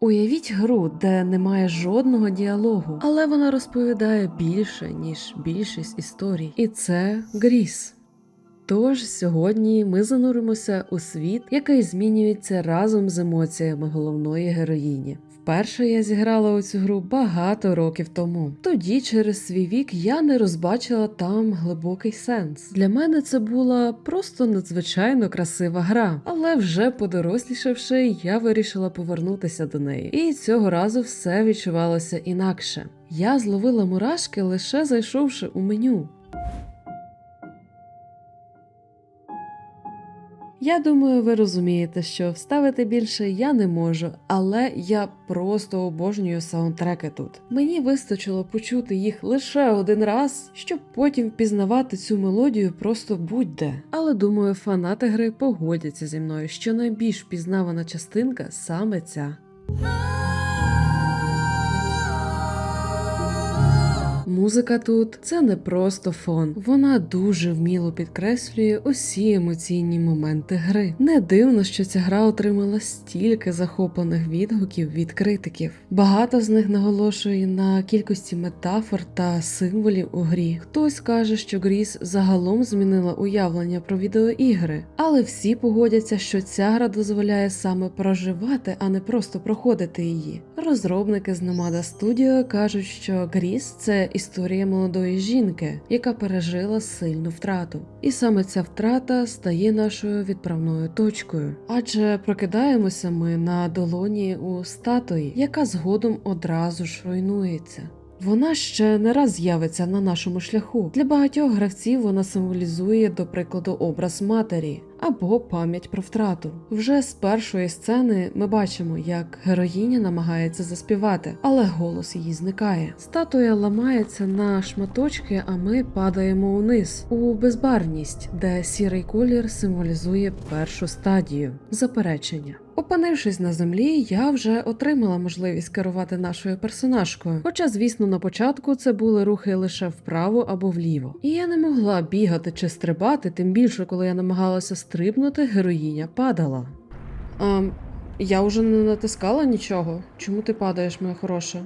Уявіть гру, де немає жодного діалогу, але вона розповідає більше, ніж більшість історій. І це Гріс. Тож сьогодні ми зануримося у світ, який змінюється разом з емоціями головної героїні. Вперше я зіграла у цю гру багато років тому. Тоді, через свій вік, я не розбачила там глибокий сенс. Для мене це була просто надзвичайно красива гра, але вже подорослішавши, я вирішила повернутися до неї. І цього разу все відчувалося інакше. Я зловила мурашки лише зайшовши у меню. Я думаю, ви розумієте, що вставити більше я не можу, але я просто обожнюю саундтреки тут. Мені вистачило почути їх лише один раз, щоб потім впізнавати цю мелодію просто будь-де. Але думаю, фанати гри погодяться зі мною, що найбільш впізнавана частинка саме ця. Музика тут це не просто фон, вона дуже вміло підкреслює усі емоційні моменти гри. Не дивно, що ця гра отримала стільки захоплених відгуків від критиків. Багато з них наголошує на кількості метафор та символів у грі. Хтось каже, що Гріс загалом змінила уявлення про відеоігри, але всі погодяться, що ця гра дозволяє саме проживати, а не просто проходити її. Розробники з Nomada Studio кажуть, що Гріс це історія молодої жінки, яка пережила сильну втрату. І саме ця втрата стає нашою відправною точкою. Адже прокидаємося ми на долоні у статуї, яка згодом одразу ж руйнується. Вона ще не раз з'явиться на нашому шляху. Для багатьох гравців вона символізує, до прикладу, образ матері або пам'ять про втрату. Вже з першої сцени ми бачимо, як героїня намагається заспівати, але голос її зникає. Статуя ламається на шматочки, а ми падаємо униз у безбарність, де сірий колір символізує першу стадію заперечення. Опинившись на землі, я вже отримала можливість керувати нашою персонажкою. Хоча, звісно, на початку це були рухи лише вправо або вліво. І я не могла бігати чи стрибати, тим більше, коли я намагалася стрибнути, героїня падала. А, я вже не натискала нічого. Чому ти падаєш, моя хороша?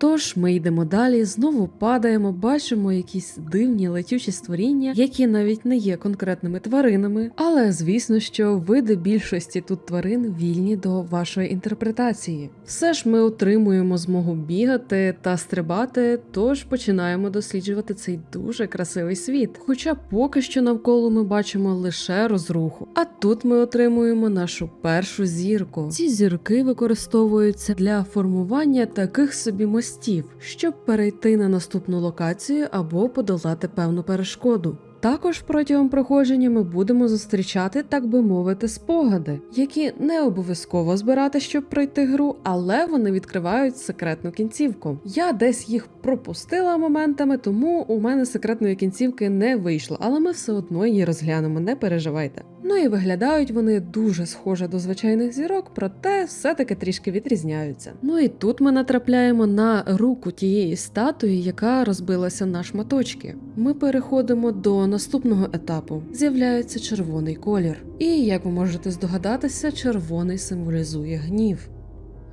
Тож ми йдемо далі, знову падаємо, бачимо якісь дивні летючі створіння, які навіть не є конкретними тваринами, але звісно, що види більшості тут тварин вільні до вашої інтерпретації. Все ж ми отримуємо змогу бігати та стрибати, тож починаємо досліджувати цей дуже красивий світ. Хоча поки що навколо ми бачимо лише розруху. А тут ми отримуємо нашу першу зірку. Ці зірки використовуються для формування таких собі мостів, щоб перейти на наступну локацію або подолати певну перешкоду. Також протягом проходження ми будемо зустрічати, так би мовити, спогади, які не обов'язково збирати, щоб пройти гру, але вони відкривають секретну кінцівку. Я десь їх пропустила моментами, тому у мене секретної кінцівки не вийшло, але ми все одно її розглянемо, не переживайте. Ну і виглядають вони дуже схоже до звичайних зірок, проте все-таки трішки відрізняються. Ну і тут ми натрапляємо на руку тієї статуї, яка розбилася на шматочки. Ми переходимо до наступного етапу. З'являється червоний колір. І як ви можете здогадатися, червоний символізує гнів.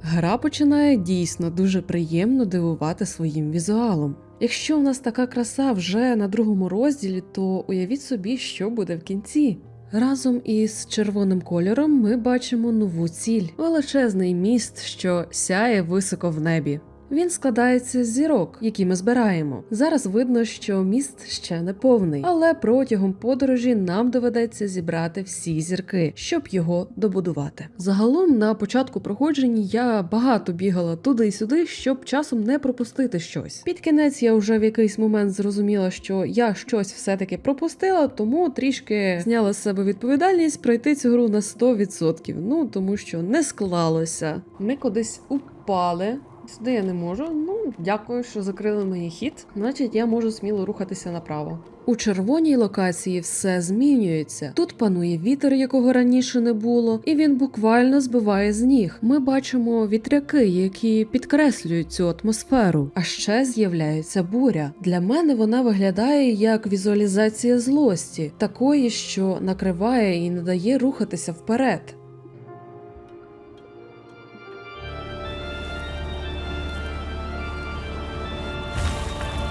Гра починає дійсно дуже приємно дивувати своїм візуалом. Якщо в нас така краса вже на другому розділі, то уявіть собі, що буде в кінці. Разом із червоним кольором ми бачимо нову ціль величезний міст, що сяє високо в небі. Він складається з зірок, які ми збираємо. Зараз видно, що міст ще не повний, але протягом подорожі нам доведеться зібрати всі зірки, щоб його добудувати. Загалом на початку проходження я багато бігала туди й сюди, щоб часом не пропустити щось. Під кінець я вже в якийсь момент зрозуміла, що я щось все-таки пропустила, тому трішки зняла з себе відповідальність пройти цю гру на 100%. Ну тому що не склалося. Ми кудись упали. Сюди я не можу. Ну, дякую, що закрили мені хід. Значить, я можу сміло рухатися направо. У червоній локації все змінюється. Тут панує вітер, якого раніше не було, і він буквально збиває з ніг. Ми бачимо вітряки, які підкреслюють цю атмосферу. А ще з'являється буря. Для мене вона виглядає як візуалізація злості, такої, що накриває і не дає рухатися вперед.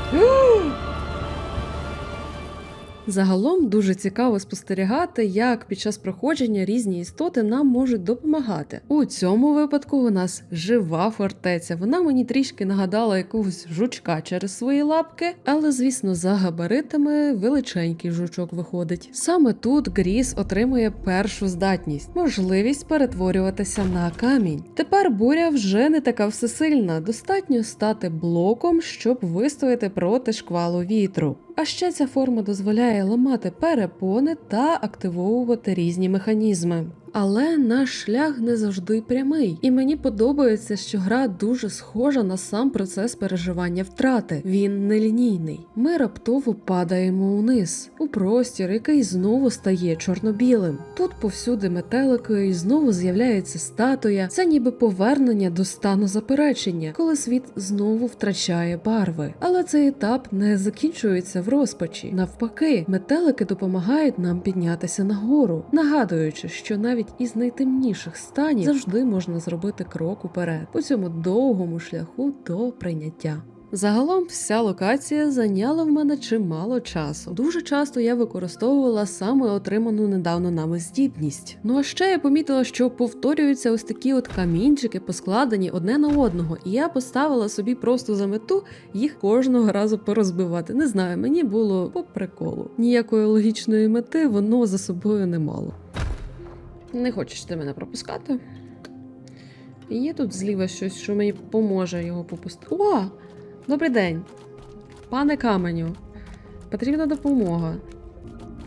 Ooh. Загалом дуже цікаво спостерігати, як під час проходження різні істоти нам можуть допомагати. У цьому випадку у нас жива фортеця. Вона мені трішки нагадала якогось жучка через свої лапки, але звісно, за габаритами величенький жучок виходить. Саме тут Гріс отримує першу здатність можливість перетворюватися на камінь. Тепер буря вже не така всесильна. Достатньо стати блоком, щоб вистояти проти шквалу вітру. А ще ця форма дозволяє ламати перепони та активовувати різні механізми. Але наш шлях не завжди прямий, і мені подобається, що гра дуже схожа на сам процес переживання втрати. Він нелінійний. Ми раптово падаємо униз у простір, який знову стає чорно-білим. Тут повсюди метелики, і знову з'являється статуя. Це ніби повернення до стану заперечення, коли світ знову втрачає барви. Але цей етап не закінчується в розпачі. Навпаки, метелики допомагають нам піднятися нагору, нагадуючи, що навіть із найтемніших станів завжди можна зробити крок уперед по цьому довгому шляху до прийняття. Загалом вся локація зайняла в мене чимало часу. Дуже часто я використовувала саме отриману недавно нами здібність. Ну а ще я помітила, що повторюються ось такі от камінчики, поскладені одне на одного, і я поставила собі просто за мету їх кожного разу порозбивати. Не знаю, мені було по приколу. Ніякої логічної мети воно за собою не мало. Не хочеш ти мене пропускати? Є тут зліва щось, що мені поможе його попустити. О! Добрий день, пане каменю. Потрібна допомога.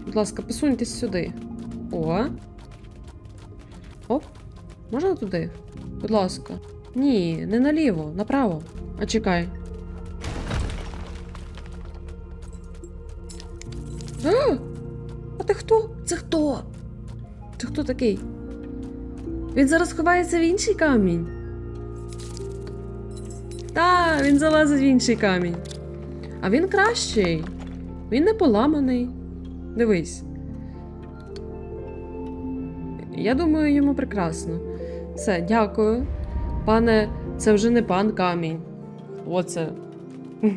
Будь ласка, посуньтесь сюди. О. Оп. Можна туди? Будь ласка. Ні, не наліво, направо. А чекай. Такий? Він зараз ховається в інший камінь. Та, він залазить в інший камінь. А він кращий. Він не поламаний. Дивись. Я думаю, йому прекрасно. Все, дякую. Пане, це вже не пан камінь. Оце.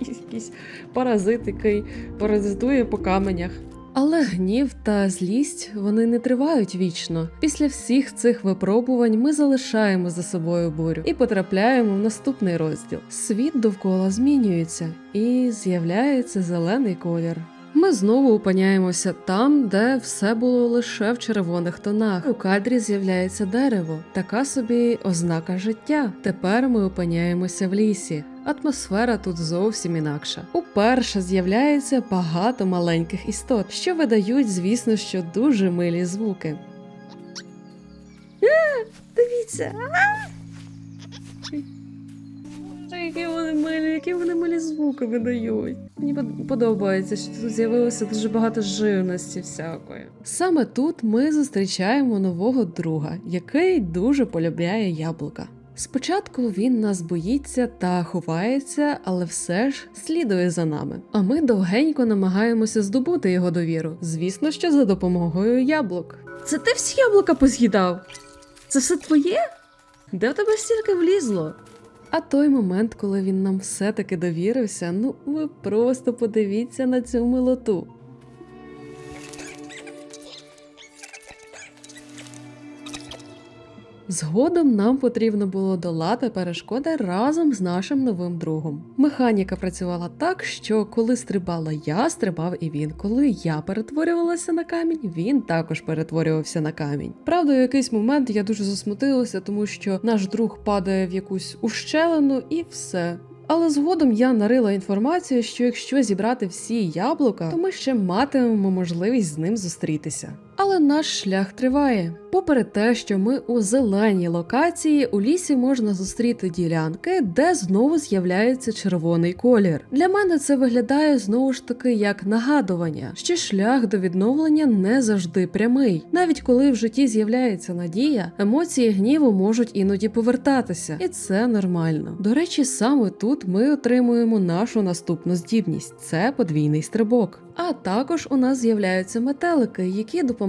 Якийсь паразит, який паразитує по каменях. Але гнів та злість вони не тривають вічно. Після всіх цих випробувань ми залишаємо за собою бурю і потрапляємо в наступний розділ. Світ довкола змінюється і з'являється зелений колір. Ми знову опиняємося там, де все було лише в червоних тонах. У кадрі з'являється дерево, така собі ознака життя. Тепер ми опиняємося в лісі. Атмосфера тут зовсім інакша. Уперше з'являється багато маленьких істот, що видають, звісно, що дуже милі звуки. Дивіться. Які вони милі, які вони милі звуки видають. Мені подобається, що тут з'явилося дуже багато живності всякої. Саме тут ми зустрічаємо нового друга, який дуже полюбляє яблука. Спочатку він нас боїться та ховається, але все ж слідує за нами. А ми довгенько намагаємося здобути його довіру. Звісно, що за допомогою яблук. Це ти всі яблука поз'їдав? Це все твоє? Де в тебе стільки влізло? А той момент, коли він нам все-таки довірився, ну ви просто подивіться на цю милоту. Згодом нам потрібно було долати перешкоди разом з нашим новим другом. Механіка працювала так, що коли стрибала я, стрибав і він. Коли я перетворювалася на камінь, він також перетворювався на камінь. Правда, у якийсь момент я дуже засмутилася, тому що наш друг падає в якусь ущелину і все. Але згодом я нарила інформацію, що якщо зібрати всі яблука, то ми ще матимемо можливість з ним зустрітися. Але наш шлях триває. Попри те, що ми у зеленій локації, у лісі можна зустріти ділянки, де знову з'являється червоний колір. Для мене це виглядає знову ж таки як нагадування, що шлях до відновлення не завжди прямий. Навіть коли в житті з'являється надія, емоції гніву можуть іноді повертатися, і це нормально. До речі, саме тут ми отримуємо нашу наступну здібність це подвійний стрибок. А також у нас з'являються метелики, які допомагають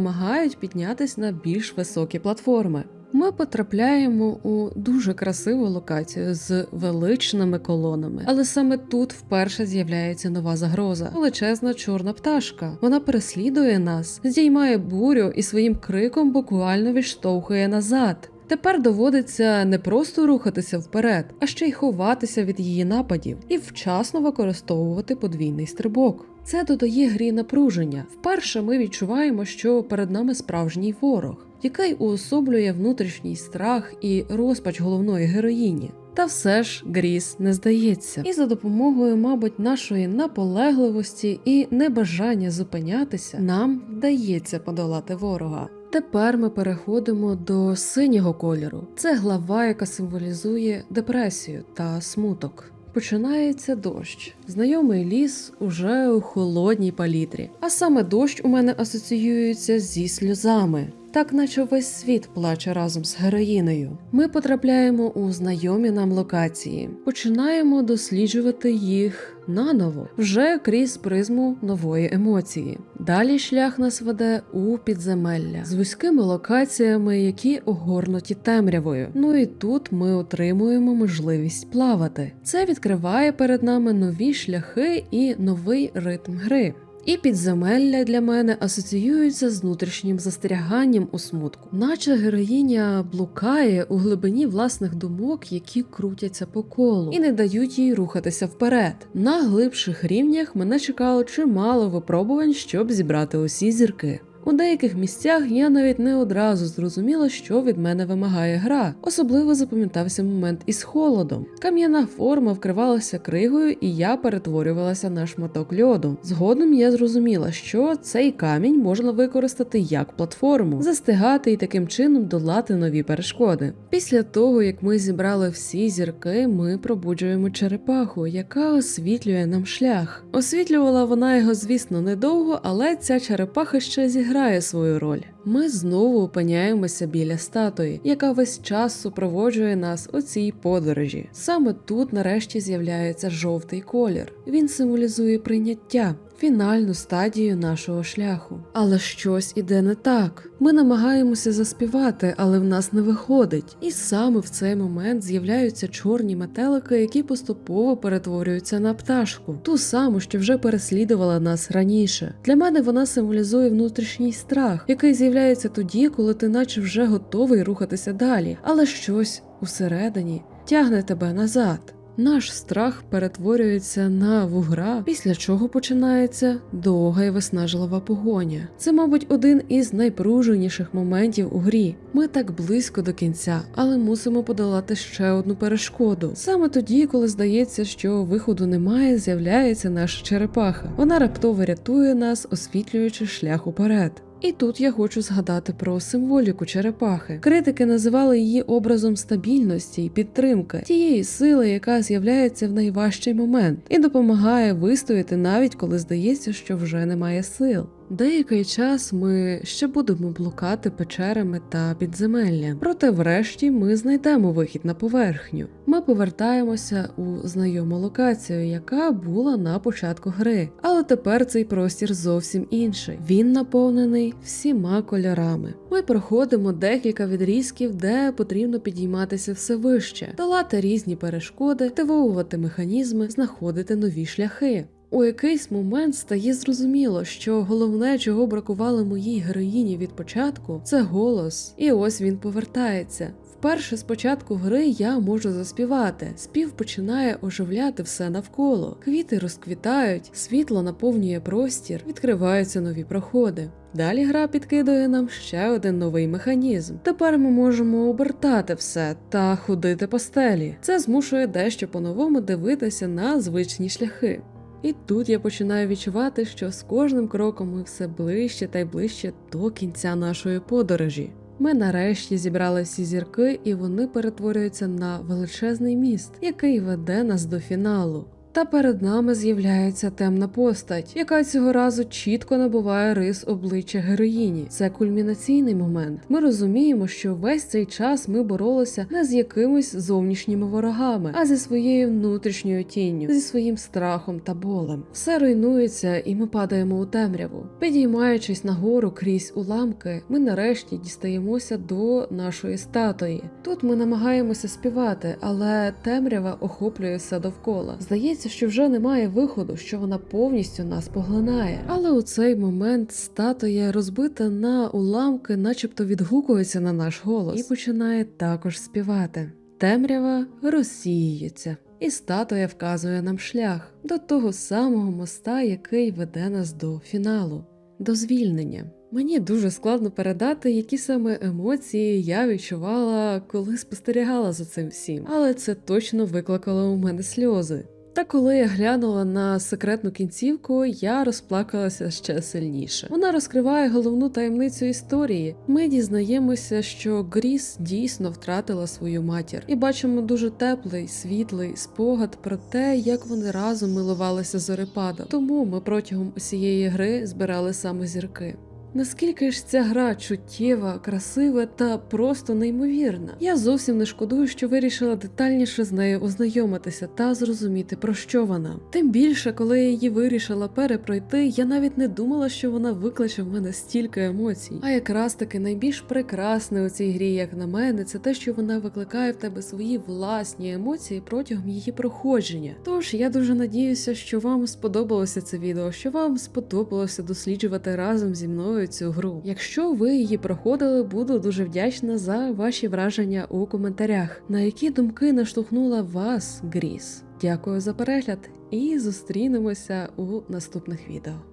піднятись на більш високі платформи. Ми потрапляємо у дуже красиву локацію з величними колонами, але саме тут вперше з'являється нова загроза величезна чорна пташка. Вона переслідує нас, здіймає бурю і своїм криком буквально відштовхує назад. Тепер доводиться не просто рухатися вперед, а ще й ховатися від її нападів і вчасно використовувати подвійний стрибок. Це додає грі напруження. Вперше ми відчуваємо, що перед нами справжній ворог, який уособлює внутрішній страх і розпач головної героїні. Та все ж Гріс не здається, і за допомогою, мабуть, нашої наполегливості і небажання зупинятися, нам вдається подолати ворога. Тепер ми переходимо до синього кольору. Це глава, яка символізує депресію та смуток. Починається дощ. Знайомий ліс уже у холодній палітрі. А саме дощ у мене асоціюється зі сльозами. Так, наче весь світ плаче разом з героїнею. Ми потрапляємо у знайомі нам локації, починаємо досліджувати їх наново, вже крізь призму нової емоції. Далі шлях нас веде у підземелля з вузькими локаціями, які огорнуті темрявою. Ну і тут ми отримуємо можливість плавати. Це відкриває перед нами нові шляхи і новий ритм гри. І підземелля для мене асоціюються з внутрішнім застеріганням у смутку, наче героїня блукає у глибині власних думок, які крутяться по колу, і не дають їй рухатися вперед. На глибших рівнях мене чекало чимало випробувань, щоб зібрати усі зірки. У деяких місцях я навіть не одразу зрозуміла, що від мене вимагає гра. Особливо запам'ятався момент із холодом. Кам'яна форма вкривалася кригою, і я перетворювалася на шматок льоду. Згодом я зрозуміла, що цей камінь можна використати як платформу, застигати і таким чином долати нові перешкоди. Після того, як ми зібрали всі зірки, ми пробуджуємо черепаху, яка освітлює нам шлях. Освітлювала вона його, звісно, недовго, але ця черепаха ще зіграє свою роль. Ми знову опиняємося біля статуї, яка весь час супроводжує нас у цій подорожі. Саме тут нарешті з'являється жовтий колір. Він символізує прийняття. Фінальну стадію нашого шляху. Але щось іде не так. Ми намагаємося заспівати, але в нас не виходить. І саме в цей момент з'являються чорні метелики, які поступово перетворюються на пташку, ту саму, що вже переслідувала нас раніше. Для мене вона символізує внутрішній страх, який з'являється тоді, коли ти наче вже готовий рухатися далі, але щось усередині тягне тебе назад. Наш страх перетворюється на вугра, після чого починається довга і виснажлива погоня. Це, мабуть, один із найпруженіших моментів у грі. Ми так близько до кінця, але мусимо подолати ще одну перешкоду. Саме тоді, коли здається, що виходу немає, з'являється наша черепаха. Вона раптово рятує нас, освітлюючи шлях уперед. І тут я хочу згадати про символіку черепахи. Критики називали її образом стабільності і підтримки, тієї сили, яка з'являється в найважчий момент, і допомагає вистояти навіть коли здається, що вже немає сил. Деякий час ми ще будемо блукати печерами та підземеллям, проте врешті ми знайдемо вихід на поверхню. Ми повертаємося у знайому локацію, яка була на початку гри, але тепер цей простір зовсім інший. Він наповнений всіма кольорами. Ми проходимо декілька відрізків, де потрібно підійматися все вище, долати різні перешкоди, активовувати механізми, знаходити нові шляхи. У якийсь момент стає зрозуміло, що головне, чого бракувало моїй героїні від початку, це голос. І ось він повертається. Вперше з початку гри я можу заспівати. Спів починає оживляти все навколо. Квіти розквітають, світло наповнює простір, відкриваються нові проходи. Далі гра підкидує нам ще один новий механізм. Тепер ми можемо обертати все та ходити по стелі. Це змушує дещо по-новому дивитися на звичні шляхи. І тут я починаю відчувати, що з кожним кроком ми все ближче та й ближче до кінця нашої подорожі. Ми нарешті зібрали всі зірки, і вони перетворюються на величезний міст, який веде нас до фіналу. Та перед нами з'являється темна постать, яка цього разу чітко набуває рис обличчя героїні. Це кульмінаційний момент. Ми розуміємо, що весь цей час ми боролися не з якимись зовнішніми ворогами, а зі своєю внутрішньою тінню, зі своїм страхом та болем. Все руйнується, і ми падаємо у темряву. Підіймаючись нагору крізь уламки, ми нарешті дістаємося до нашої статуї. Тут ми намагаємося співати, але темрява охоплює все довкола. Здається, що вже немає виходу, що вона повністю нас поглинає. Але у цей момент статуя розбита на уламки, начебто відгукується на наш голос, і починає також співати. Темрява розсіюється. І статуя вказує нам шлях до того самого моста, який веде нас до фіналу, до звільнення. Мені дуже складно передати, які саме емоції я відчувала, коли спостерігала за цим всім, але це точно викликало у мене сльози. Та коли я глянула на секретну кінцівку, я розплакалася ще сильніше. Вона розкриває головну таємницю історії. Ми дізнаємося, що Гріс дійсно втратила свою матір, і бачимо дуже теплий, світлий спогад про те, як вони разом милувалися зорепадом. Тому ми протягом усієї гри збирали саме зірки. Наскільки ж ця гра чуттєва, красива та просто неймовірна. Я зовсім не шкодую, що вирішила детальніше з нею ознайомитися та зрозуміти, про що вона. Тим більше, коли я її вирішила перепройти, я навіть не думала, що вона викличе в мене стільки емоцій. А якраз таки найбільш прекрасне у цій грі, як на мене, це те, що вона викликає в тебе свої власні емоції протягом її проходження. Тож я дуже надіюся, що вам сподобалося це відео, що вам сподобалося досліджувати разом зі мною цю гру. Якщо ви її проходили, буду дуже вдячна за ваші враження у коментарях. На які думки наштовхнула вас Гріс? Дякую за перегляд і зустрінемося у наступних відео.